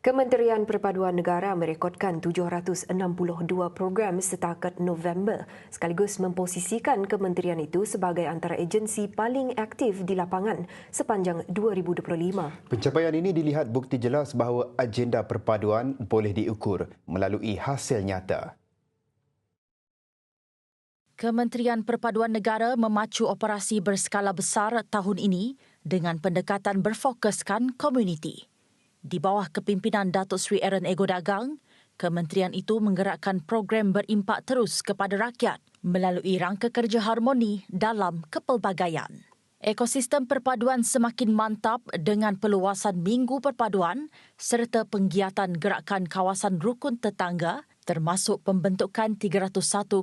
Kementerian Perpaduan Negara merekodkan 762 program setakat November sekaligus memposisikan kementerian itu sebagai antara agensi paling aktif di lapangan sepanjang 2025. Pencapaian ini dilihat bukti jelas bahawa agenda perpaduan boleh diukur melalui hasil nyata. Kementerian Perpaduan Negara memacu operasi berskala besar tahun ini dengan pendekatan berfokuskan komuniti. Di bawah kepimpinan Datuk Seri Aaron Ego Dagang, kementerian itu menggerakkan program berimpak terus kepada rakyat melalui rangka kerja harmoni dalam kepelbagaian. Ekosistem perpaduan semakin mantap dengan peluasan Minggu Perpaduan serta penggiatan gerakan kawasan rukun tetangga termasuk pembentukan 301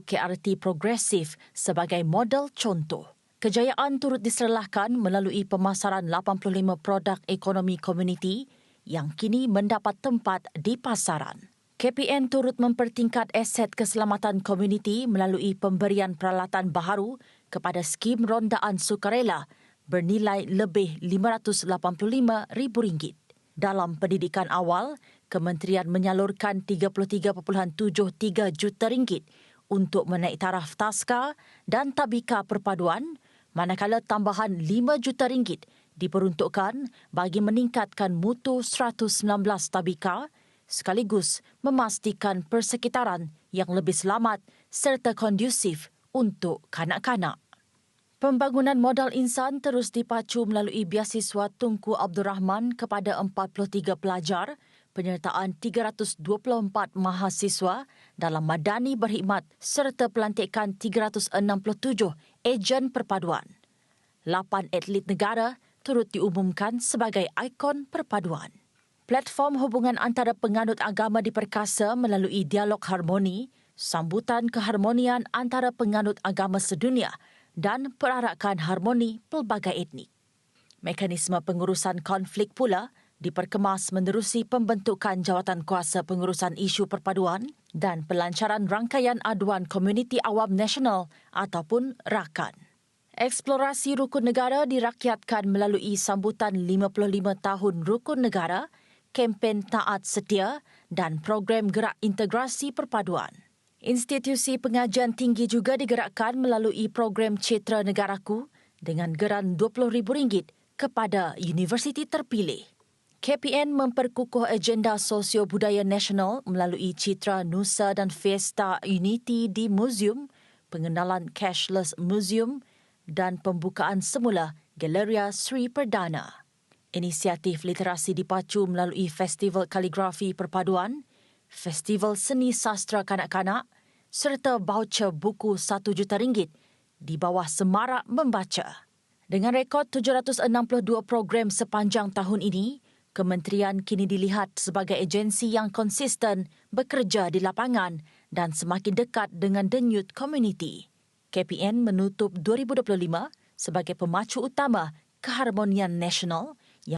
KRT progresif sebagai model contoh. Kejayaan turut diserlahkan melalui pemasaran 85 produk ekonomi komuniti yang kini mendapat tempat di pasaran. KPN turut mempertingkat aset keselamatan komuniti melalui pemberian peralatan baharu kepada skim rondaan sukarela bernilai lebih RM585,000. Dalam pendidikan awal, kementerian menyalurkan 33.73 juta ringgit untuk menaik taraf taska dan tabika perpaduan manakala tambahan 5 juta ringgit diperuntukkan bagi meningkatkan mutu 119 tabika sekaligus memastikan persekitaran yang lebih selamat serta kondusif untuk kanak-kanak. Pembangunan modal insan terus dipacu melalui biasiswa Tunku Abdul Rahman kepada 43 pelajar penyertaan 324 mahasiswa dalam madani berkhidmat serta pelantikan 367 ejen perpaduan. 8 atlet negara turut diumumkan sebagai ikon perpaduan. Platform hubungan antara penganut agama diperkasa melalui dialog harmoni, sambutan keharmonian antara penganut agama sedunia dan perarakan harmoni pelbagai etnik. Mekanisme pengurusan konflik pula diperkemas menerusi pembentukan jawatan kuasa pengurusan isu perpaduan dan pelancaran rangkaian aduan komuniti awam nasional ataupun RAKAN. Eksplorasi rukun negara dirakyatkan melalui sambutan 55 tahun rukun negara, kempen taat setia dan program gerak integrasi perpaduan. Institusi pengajian tinggi juga digerakkan melalui program Citra Negaraku dengan geran RM20,000 kepada universiti terpilih. KPN memperkukuh agenda sosio-budaya nasional melalui Citra Nusa dan Fiesta Unity di Museum, pengenalan Cashless Museum, dan pembukaan semula Galeria Sri Perdana. Inisiatif literasi dipacu melalui Festival Kaligrafi Perpaduan, Festival Seni Sastra Kanak-Kanak serta voucher buku RM1 juta ringgit di bawah semarak membaca. Dengan rekod 762 program sepanjang tahun ini, kementerian kini dilihat sebagai agensi yang konsisten bekerja di lapangan dan semakin dekat dengan denyut komuniti. KPN menutup 2025 sebagai pemacu utama keharmonian nasional